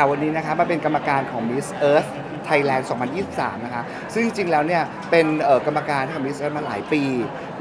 ค่ะวันนี้นะคะมาเป็นกรรมการของ Miss Earth Thailand 2023 นะคะ ซึ่งจริงๆแล้วเนี่ยเป็นเอ่อกรรมการให้กับ Miss Earth มาหลายปี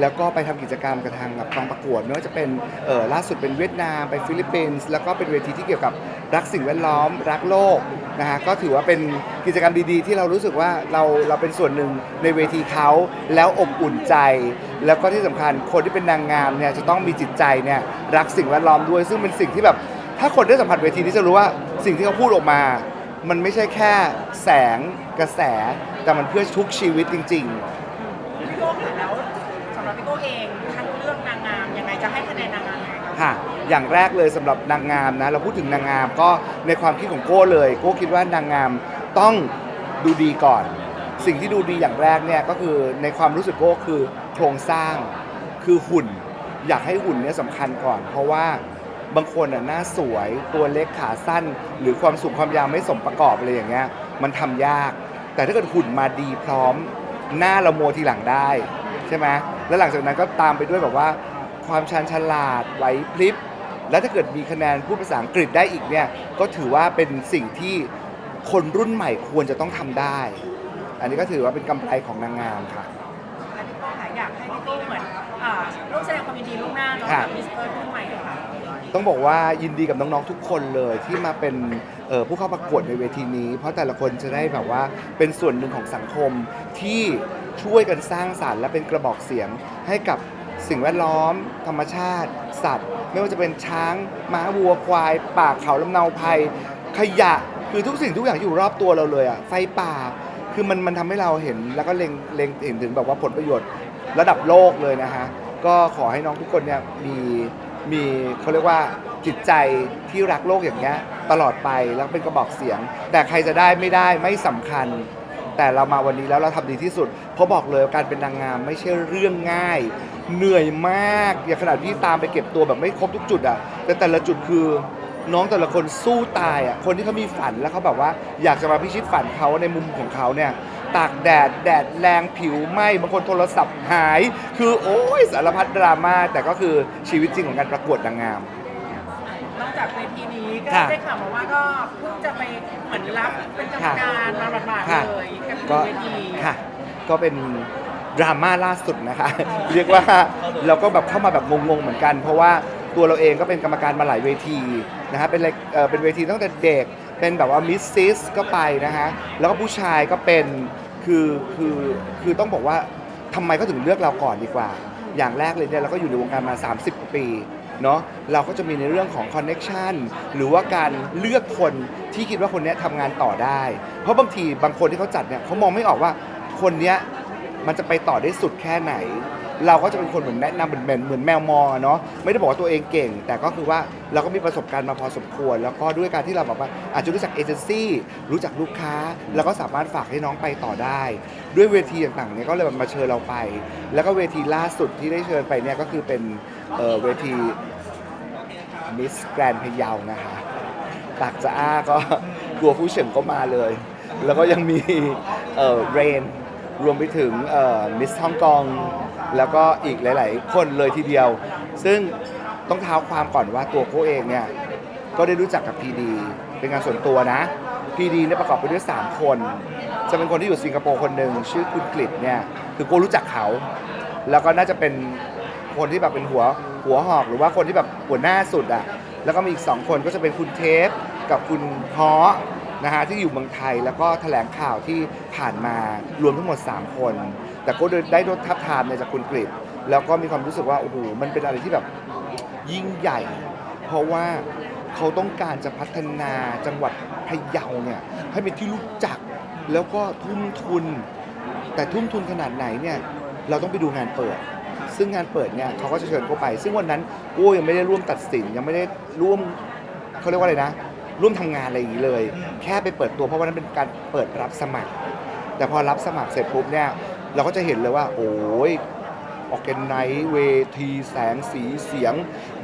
แล้วก็ไปทำกิจกรรมกับทางกับกองประกวดไม่ว่าจะเป็นเอ่อล่าสุดเป็นเวียดนามไปฟิลิปปินส์แล้วก็เป็นเวทีที่เกี่ยวกับรักสิ่งแวดล้อม รักโลกนะฮะก็ถือว่าเป็นกิจกรรมดีๆ ที่เรารู้สึกว่าเราเราเป็นส่วนหนึ่งในเวทีเขาแล้วอบอุ่นใจ แล้วก็ที่สำคัญคนที่เป็นนางงามเนี่ยจะต้องมีจิตใจเนี่ยรักสิ่งแวดล้อมด้วย ซึ่งเป็นสิ่งที่แบบถ้าคนได้สัมผัสเวทีนี้จะรู้ว่า สิ่งที่เขาพูดออกมา มันไม่ใช่แค่แสงกระแส แต่มันเพื่อทุกชีวิตจริงพี่โก้ค่ะแล้วสำหรับพี่โก้เองคัดเลือกนางงามยังไงจะให้คะแนนนางงามยังไงคะๆค่ะอย่างแรกเลยสำหรับนางงามนะ เราพูดถึงนางงามก็ในความคิดของโก้เลย โก้คิดว่านางงามต้องดูดีก่อน สิ่งที่ดูดีอย่างแรกเนี่ยก็คือในความรู้สึกโก้คือโครงสร้างคือหุ่น อยากให้หุ่นเนี่ยสำคัญก่อน เพราะว่า บางคนอะหน้าสวยตัวเล็กขาสั้น หรือความสูงความยาวไม่สมประกอบอะไรอย่างเงี้ยมันทำยาก แต่ถ้าเกิดหุ่นมาดีพร้อม หน้าเราโมทีหลังได้ ใช่ไหมแล้วหลังจากนั้นก็ตามไปด้วยแบบว่าความชันฉลาดไหวพริบ แล้วถ้าเกิดมีคะแนนพูดภาษาอังกฤษได้อีกเนี่ยก็ถือว่าเป็นสิ่งที่คนรุ่นใหม่ควรจะต้องทำได้ อันนี้ก็ถือว่าเป็นกำไรของนางงามค่ะและพี่โก้ค่ะอยากให้พี่โก้เหมือนอ่าร่วมแสดงความยินดีล่วงหน้าเนาะค่ะ กับมิสเตอร์รุ่นใหม่ค่ะ ต้องบอกว่ายินดีกับน้องๆทุกคนเลยที่มาเป็นเอ่อผู้เข้าประกวดในเวทีนี้ เพราะแต่ละคนจะได้แบบว่าเป็นส่วนหนึ่งของสังคมที่ช่วยกันสร้างสารรค์และเป็นกระบอกเสียงให้กับสิ่งแวดล้อม ธรรมชาติ สัตว์ ไม่ว่าจะเป็นช้าง ม้าวัวควาย ป่าเขาลำเนาภัย ขยะคือทุกสิ่งทุกอย่างอยู่รอบตัวเราเลยอะไฟป่า คือมันมันทำให้เราเห็นแล้วก็เล็งเล็งเห็นถึงแบบว่าผลประโยชน์ระดับโลกเลยนะฮะก็ขอให้น้องทุกคนเนี่ยมี มีเขาเรียกว่าจิตใจที่รักโลกอย่างเงี้ยตลอดไปแล้วเป็นกระบอกเสียง แต่ใครจะได้ไม่ได้ไม่สำคัญ แต่เรามาวันนี้แล้วเราทำดีที่สุด เพราะบอกเลยว่าการเป็นนางงามไม่ใช่เรื่องง่าย เหนื่อยมากอย่างขนาดที่ตามไปเก็บตัวแบบไม่ครบทุกจุดอะแต่แต่ละจุดคือน้องแต่ละคนสู้ตายอะคนที่เขามีฝันแล้วเขาแบบว่าอยากจะมาพิชิตฝันเขาในมุมของเขาเนี่ย ตากแดด แดดแรงผิวไหม้บางคนโทรศัพท์หาย คือโอ้ยสารพัดดราม่าแต่ก็คือชีวิตจริงของการประกวดนางงาม นอกจากเวทีนี้ก็ค่ะได้ข่าวมาว่าก็เพิ่งจะไปเหมือนรับเป็นกรรมการมาบาดค่ะ ๆเลยกับก็เวที ค่ะ ก็เป็นดราม่าล่าสุดนะคะ เรียกว่าเราก็แบบเข้ามาแบบงงๆเหมือนกัน เพราะว่าตัวเราเองก็เป็นกรรมการมาหลายเวทีนะฮะเป็นเลยเอ่อเป็นเวทีตั้งแต่เด็ก เป็นแบบว่ามิสซิสก็ไปนะฮะ แล้วก็ผู้ชายก็เป็นคือคือคือต้องบอกว่าทำไมเขาถึงเลือกเราก่อนดีกว่า อย่างแรกเลยเนี่ยเราก็อยู่ในวงการมา 30กว่าปีเนาะเราก็จะมีในเรื่องของคอนเน็ชันหรือว่าการเลือกคนที่คิดว่าคนเนี้ยทำงานต่อได้ เพราะบางทีบางคนที่เขาจัดเนี่ยเขามองไม่ออกว่าคนเนี้ยมันจะไปต่อได้สุดแค่ไหน เราก็จะเป็นคนเหมือนแนะนำเหมือนเหมือนเหมือนแมวมองอะเนาะไม่ได้บอกว่าตัวเองเก่ง แต่ก็คือว่าเราก็มีประสบการณ์มาพอสมควร แล้วก็ด้วยการที่เราแบบว่าอาจจะรู้จักเอเจนซี่รู้จักลูกค้า แล้วก็สามารถฝากให้น้องไปต่อได้ ด้วยเวทีต่างๆเนี่ยก็เลยมาเชิญเราไป แล้วก็เวทีล่าสุดที่ได้เชิญไปเนี่ยก็คือเป็นเอ่อเวทีมิสแกรนพะเยานะคะปากจะอ้าก็ กลัวผู้เฉิงก็มาเลย แล้วก็ยังมีเอ่อเรนรวมไปถึงมิสฮ่องกง แล้วก็อีกหลาย ๆ คนเลยทีเดียว ซึ่งต้องเท้าความก่อนว่าตัวโก้เองเนี่ยก็ได้รู้จักกับพีดีเป็นงานส่วนตัวนะพีดีเนี่ยประกอบไปด้วย 3 คน จะเป็นคนที่อยู่สิงคโปร์คนหนึ่งชื่อคุณกฤษเนี่ยคือโก้รู้จักเขา แล้วก็น่าจะเป็นคนที่แบบเป็นหัวหัวหอกหรือว่าคนที่แบบหัวหน้าสุดอะแล้วก็มีอีก 2 คนก็จะเป็นคุณเทปกับคุณฮอนะฮะที่อยู่เมืองไทยแล้วก็แถลงข่าวที่ผ่านมารวมทั้งหมด 3 คน แต่ก็ได้รถทับทามเนี่ยจากคุณกฤษแล้วก็มีความรู้สึกว่าโอ้โหมันเป็นอะไรที่แบบยิ่งใหญ่ เพราะว่าเขาต้องการจะพัฒนาจังหวัดพะเยาเนี่ยให้เป็นที่รู้จักแล้วก็ทุ่มทุน แต่ทุ่มทุนขนาดไหนเนี่ยเราต้องไปดูงานเปิด ซึ่งงานเปิดเนี่ยเขาก็จะเชิญเข้าไป ซึ่งวันนั้นกูยังไม่ได้ร่วมตัดสินยังไม่ได้ร่วมเขาเรียกว่าอะไรนะ ร่วมทำงานอะไรอย่างนี้เลย แค่ไปเปิดตัวเพราะวันนั้นเป็นการเปิดรับสมัคร แต่พอรับสมัครเสร็จปุ๊บเนี่ย เราก็จะเห็นเลยว่า โอ้ยออกแกนไนเวทีแสงสีเสียง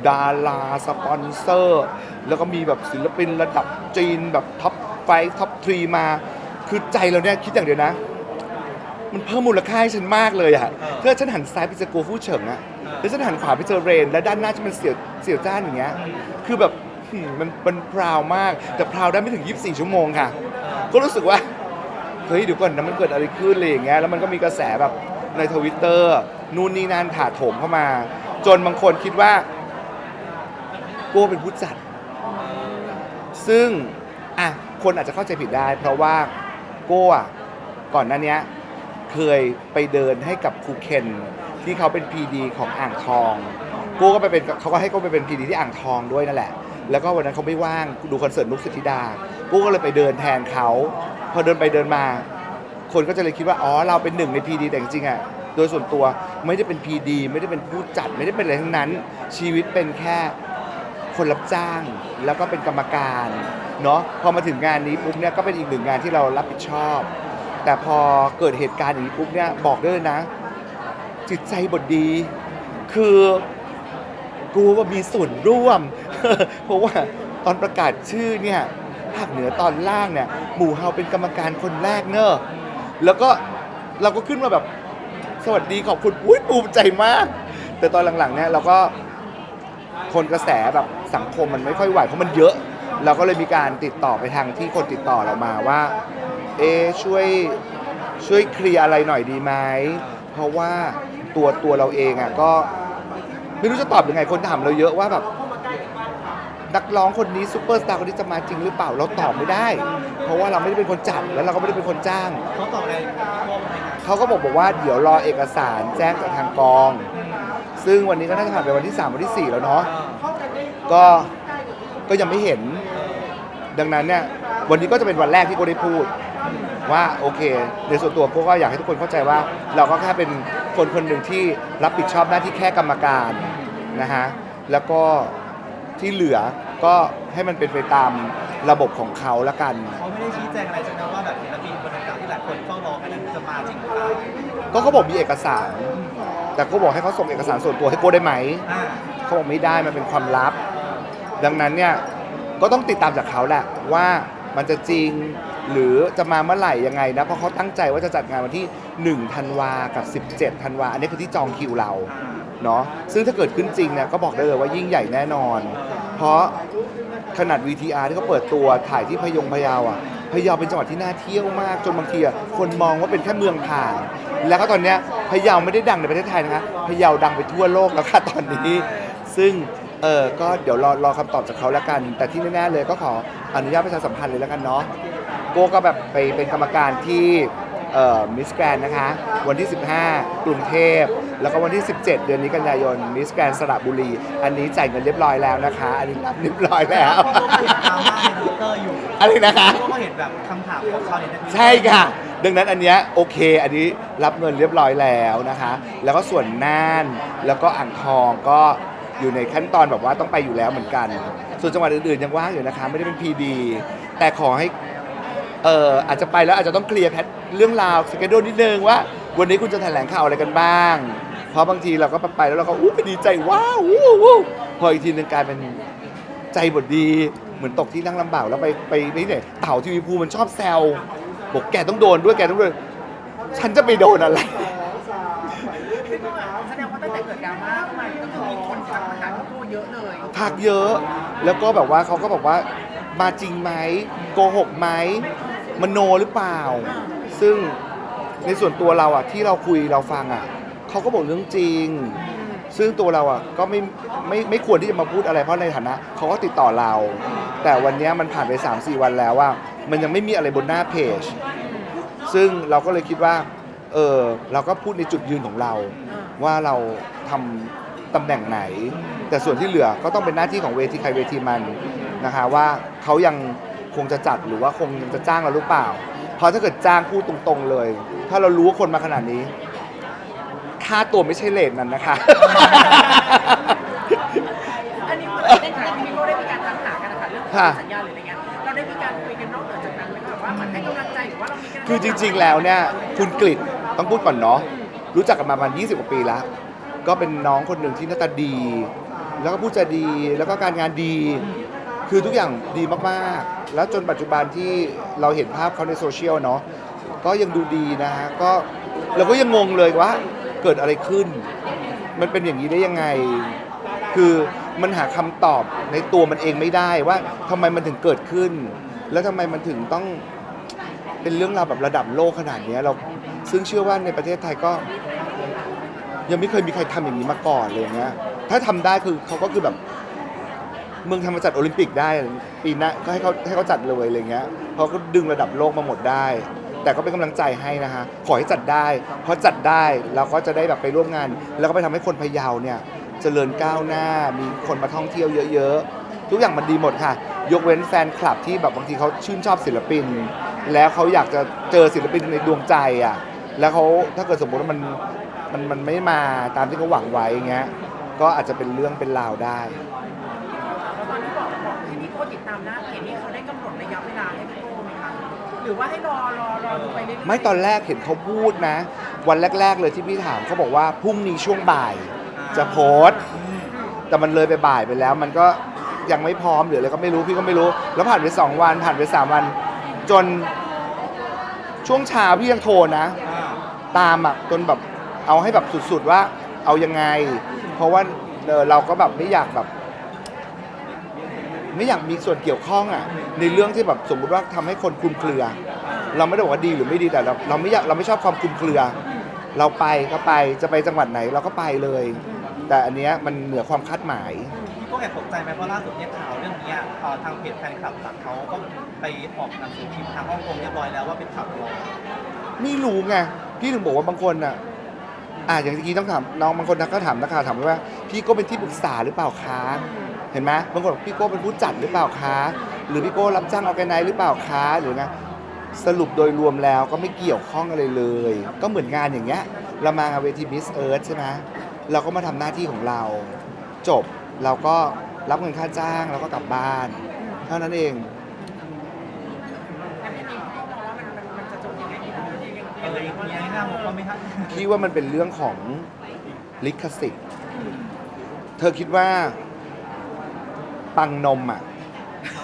ดาราสปอนเซอร์ แล้วก็มีแบบศิลปินระดับจีนแบบท็อปไฟท็อปทรีมา คือใจเราเนี่ยคิดอย่างเดียวนะ มันเพิ่มมูลค่าให้ฉันมากเลยอะถ้าฉันหันซ้ายไปเจอโกฟู่เฉิงอะแล้วฉันหันขวาไปเจอเรน และด้านหน้าฉันเป็นเสี่ยวเสี่ยวจ้านอย่างเงี้ย คือแบบมันมันพราวมาก แต่พราวได้ไม่ถึง 24 ชั่วโมงค่ะ ก็รู้สึกว่า เฮ้ยเดี๋ยวก่อนนะมันเกิดอะไรขึ้นอะไรอย่างเงี้ยแล้วมันก็มีกระแสแบบในทวิตเตอร์นู่นนี่นั่นถาโถมเข้ามา จนบางคนคิดว่าโก้เป็นผู้จัด ซึ่งอะคนอาจจะเข้าใจผิดได้ เพราะว่าโก้อะก่อนหน้าเนี้ยเคยไปเดินให้กับครูเคนที่เขาเป็นพีดีของอ่างทองโก้ก็ไปเป็นเขาก็ให้โก้ไปเป็นพีดีที่อ่างทองด้วยนั่นแหละ แล้วก็วันนั้นเขาไม่ว่างดูคอนเสิร์ตนุกสุธิดาโก้ก็เลยไปเดินแทนเขา พอเดินไปเดินมา คนก็จะเลยคิดว่า อ๋อ เราเป็นหนึ่งใน PD แต่จริงๆอะ โดยส่วนตัวไม่ได้เป็น PD ไม่ได้เป็นผู้จัดไม่ได้เป็นอะไรทั้งนั้น ชีวิตเป็นแค่คนรับจ้าง แล้วก็เป็นกรรมการเนาะพอมาถึงงานนี้ปุ๊บเนี่ยก็เป็นอีกหนึ่งงานที่เรารับผิดชอบ แต่พอเกิดเหตุการณ์อย่างนี้ปุ๊บเนี่ยบอกได้เลยนะ จิตใจบดดี คือกูว่ามีส่วนร่วม เพราะว่าตอนประกาศชื่อเนี่ยาคเหนือตอนล่างเนี่ยหมู่เฮาเป็นกรรมการคนแรกเนอะแล้วก็เราก็ขึ้นมาแบบสวัสดีขอบคุณอุ้ยภูมิใจมาก แต่ตอนหลังๆเนี่ยเราก็คนกระแสแบบสังคมมันไม่ค่อยไหวเพราะมันเยอะ เราก็เลยมีการติดต่อไปทางที่คนติดต่อเรามาว่า เอช่วยช่วยเคลียร์อะไรหน่อยดีไหมเพราะว่าตัวตัวเราเองอะก็ไม่รู้จะตอบยังไงคนถามเราเยอะว่าแบบ นักร้องคนนี้ซูเปอร์สตาร์คนนี้จะมาจริงหรือเปล่าเราตอบไม่ได้ เพราะว่าเราไม่ได้เป็นคนจัดแล้วเราก็ไม่ได้เป็นคนจ้าง เขาตอบอะไรโก้ไหมครับเขาก็บอกบอกว่าเดี๋ยวรอเอกสารแจ้งจากทางกอง ซึ่งวันนี้ก็น่าจะผ่านไปวันที่ 3 วันที่ 4 แล้วเนาะก็ก็ยังไม่เห็น ดังนั้นเนี่ยวันนี้ก็จะเป็นวันแรกที่โก้ได้พูด ว่าโอเคในส่วนตัวโก้ก็อยากให้ทุกคนเข้าใจว่า เราก็แค่เป็นคนคนหนึ่งที่รับผิดชอบหน้าที่แค่กรรมการนะฮะแล้วก็ ที่เหลือก็ให้มันเป็นไปตามระบบของเขาละกัน เขาไม่ได้ชี้แจงอะไรใช่ไหมว่าแบบศิลปินคนดังกล่าวที่หลายคนเฝ้ารอกันนั้นจะมาจริงหรือเปล่าก็เขาบอกมีเอกสาร แต่ก็บอกให้เขาส่งเอกสารส่วนตัวให้โก้ได้ไหม อ่าเขาบอกไม่ได้มันเป็นความลับ ดังนั้นเนี่ยก็ต้องติดตามจากเขาแหละว่ามันจะจริง หรือจะมาเมื่อไหร่ยังไงนะ เพราะเขาตั้งใจว่าจะจัดงานวันที่ 1 ธันวากับ 17 ธันวา อันนี้คือที่จองคิวเราอ่าเนาะซึ่งถ้าเกิดขึ้นจริงเนี่ยก็บอกได้เลยว่ายิ่งใหญ่แน่นอน เพราะขนาด VTR ที่เขาเปิดตัวถ่ายที่พะยงพะเยาอะพะเยาเป็นจังหวัดที่น่าเที่ยวมากจนบางทีอะคนมองว่าเป็นแค่เมืองผ่านแล้วก็ตอนเนี้ยพะเยาไม่ได้ดังในประเทศไทยนะคะพะเยาดังไปทั่วโลกแล้วค่ะตอนนี้ ซึ่งเออก็เดี๋ยวรอรอคำตอบจากเขาแล้วกัน แต่ที่แน่ๆเลยก็ขออนุญาตประชาสัมพันธ์เลยแล้วกันเนาะ โก้ก็แบบไปเป็นกรรมการที่มิสแกรนนะคะ วันที่ 15 กรุงเทพ แล้วก็วันที่ 17 เดือนนี้กันยายนมิสแกรนสระบุรี อันนี้จ่ายเงินเรียบร้อยแล้วนะคะ อันนี้รับเรียบร้อยแล้วติดดราม่าในทวิตเตอร์อยู่อะไรนะคะก็เห็นแบบคำถามของชาวเน็ตใน Twitter ใช่ค่ะดังนั้นอันเนี้ยโอเค อันนี้รับเงินเรียบร้อยแล้วนะคะ แล้วก็ส่วนน่านแล้วก็อ่างทองก็อยู่ในขั้นตอนแบบว่าต้องไปอยู่แล้วเหมือนกัน ส่วนจังหวัดอื่นๆยังว่างอยู่นะคะ ไม่ได้เป็น PD แต่ขอให้ เอ่ออาจจะไปแล้วอาจจะต้องเคลียร์แพทเรื่องราวสเกจดนิดนึงว่า วันนี้คุณจะแถลงข่าวอะไรกันบ้าง เพราะบางทีเราก็ไปแล้วเราก็อู้ไปดีใจว้าววู้วู้พออีกทีนึงกลายเป็นใจบดดีเหมือนตกที่นั่งลำบากแล้วไปไปไปที่ไหนเต่าทีวีภูมันชอบแซวบอกแกต้องโดนด้วยแกต้องโดนฉันจะไปโดนอะไรพี่โก้อะแสดงว่าตั้งแต่เกิดดราม่าขึ้นมาก็คือมีคนทักมาหาพี่โก้เยอะเลยทักเยอะ แล้วก็แบบว่าเขาก็บอกว่ามาจริงไหมโกหกไหม มโนหรือเปล่า ซึ่งในส่วนตัวเราอะที่เราคุยเราฟังอะเขาก็บอกเรื่องจริง ซึ่งตัวเราอะก็ไม่ไม่ไม่ควรที่จะมาพูดอะไรเพราะในฐานะเขาก็ติดต่อเรา แต่วันเนี้ยมันผ่านไป 3-4 วันแล้วว่า มันยังไม่มีอะไรบนหน้าเพจ ซึ่งเราก็เลยคิดว่า เออเราก็พูดในจุดยืนของเรา ว่าเราทำตำแหน่งไหน แต่ส่วนที่เหลือก็ต้องเป็นหน้าที่ของเวทีใครเวทีมันนะคะว่าเขายัง คงจะจัดหรือว่าคงจะจ้างเราหรือเปล่า เพราะถ้าเกิดจ้างพูดตรงๆเลย ถ้าเรารู้ว่าคนมาขนาดนี้ ค่าตัวไม่ใช่เลทนั้นนะคะ อันนี้เหมือนได้ได้พี่โก้ได้มีการทักหากันนะคะเรื่องค่ะสัญญาหรืออะไรเงี้ยเราได้มีการคุยกันนอกเหนือจากนั้นไหมคะว่าเหมือนให้กำลังใจหรือว่าเรามีการคือจริง ๆ แล้วเนี่ยคุณกฤษต้องพูดก่อนเนาะรู้จักกันมาประมาณ 20 กว่าปีแล้ว ก็เป็นน้องคนหนึ่งที่หน้าตาดี แล้วก็พูดจาดีแล้วก็การงานดี คือทุกอย่างดีมากๆ แล้วจนปัจจุบันที่เราเห็นภาพเขาในโซเชียลเนาะก็ยังดูดีนะฮะก็เราก็ยังงงเลยว่าเกิดอะไรขึ้น มันเป็นอย่างนี้ได้ยังไง คือมันหาคำตอบในตัวมันเองไม่ได้ว่าทำไมมันถึงเกิดขึ้น แล้วทำไมมันถึงต้องเป็นเรื่องราวแบบระดับโลกขนาดเนี้ยเราซึ่งเชื่อว่าในประเทศไทยก็ ยังไม่เคยมีใครทำอย่างนี้มาก่อนเลยอย่างเงี้ย ถ้าทำได้คือเขาก็คือแบบ เมืองทำมาจัดโอลิมปิกได้ปีหน้าก็ให้เขาให้เขาจัดเลยอะไรเงี้ยเขาก็ดึงระดับโลกมาหมดได้ แต่ก็เป็นกำลังใจให้นะฮะขอให้จัดได้เพราะจัดได้เราก็จะได้แบบไปร่วมงาน แล้วก็ไปทำให้คนพะเยาเนี่ยเจริญก้าวหน้ามีคนมาท่องเที่ยวเยอะๆ ทุกอย่างมันดีหมดค่ะ ยกเว้นแฟนคลับที่แบบบางทีเขาชื่นชอบศิลปิน แล้วเขาอยากจะเจอศิลปินในดวงใจอะแล้วเขาถ้าเกิดสมมติว่ามันมันมันไม่มาตามที่เขาหวังไว้อย่างเงี้ยก็อาจจะเป็นเรื่องเป็นราวได้ แล้วตอนที่บอกบอกให้พี่ โก้ติดตามหน้าเพจนี้เขาได้กำหนดระยะเวลาให้พี่โก้ไหมคะหรือว่าให้รอรอรอดูไปเรื่อยๆไม่ตอนแรกเห็นเขาพูดนะ วันแรก ๆ เลยที่พี่ถามเขาบอกว่าพรุ่งนี้ช่วงบ่ายจะโพสต์ แต่มันเลยไปบ่ายไปแล้ว มันก็ยังไม่พร้อมหรืออะไรก็ไม่รู้พี่ก็ไม่รู้ แล้วผ่านไปสองวันผ่านไปสามวัน จนช่วงเช้าพี่ยังโทรนะอ่าตามอะจนแบบเอาให้แบบสุดๆว่าเอายังไง เพราะว่าเออเราก็แบบไม่อยากแบบ ไม่อยากมีส่วนเกี่ยวข้องอะในเรื่องที่แบบสมมุติว่าทำให้คนคลุมเครือ เราไม่ได้บอกว่าดีหรือไม่ดีแต่เราเราไม่อยากเราไม่ชอบความคลุมเครือ เราไปก็ไปจะไปจังหวัดไหนเราก็ไปเลย แต่อันเนี้ยมันเหนือความคาดหมาย พี่โก้แอบตกใจไหมเพราะล่าสุดเนี่ยข่าวเรื่องเนี้ยเอ่อทางเพจแฟนคลับหลักเขาก็ไปออกหนังสือพิมพ์ทางฮ่องกงเรียบร้อยแล้วว่าเป็นข่าวปลอมไม่รู้ไงพี่ถึงบอกว่าบางคนอะอ่าอย่างเมื่อกี้ต้องถามน้องบางคนก็ถามนักข่าวถามว่า พี่โก้เป็นที่ปรึกษาหรือเปล่าคะ เห็นไหมบางคนบอกพี่โก้เป็นผู้จัดหรือเปล่าคะหรือพี่โก้รับจ้างออแกไนซ์หรือเปล่าคะหรือไงสรุปโดยรวมแล้วก็ไม่เกี่ยวข้องอะไรเลย ก็เหมือนงานอย่างเงี้ยเรามางานเวทีมิสเอิร์ธใช่ไหมเราก็มาทำหน้าที่ของเรา จบเราก็รับเงินค่าจ้างแล้วก็กลับบ้าน เท่านั้นเองแต่พี่นี่พี่มองว่ามันมันมันจะจบยังไงดีนะยังยังเออมีอะไรน่ามองว่าไหมครับพี่ว่ามันเป็นเรื่องของลิขสิทธิ์ เธอคิดว่า ปังนมอะ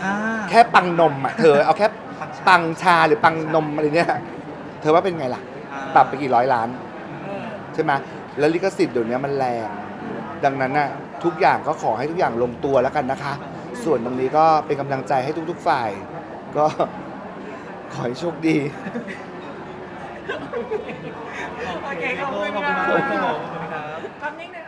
อ่าแค่ปังนมอะเธอเอาแค่ปังชาปังชาหรือปังนมอะไรเนี่ยเธอว่าเป็นไงล่ะอ่าปรับไปกี่ร้อยล้านเออใช่ไหมแล้วลิขสิทธิ์เดี๋ยวนี้มันแรง ดังนั้นน่ะทุกอย่างก็ขอให้ทุกอย่างลงตัวแล้วกันนะคะ ส่วนตรงนี้ก็เป็นกำลังใจให้ทุก ๆ ฝ่าย ก็ ขอให้โชคดี โอเคขอบขคุอบณคุณค่ะมากครับขอบคุณครับภาพนิ่งหน่อยค่ะ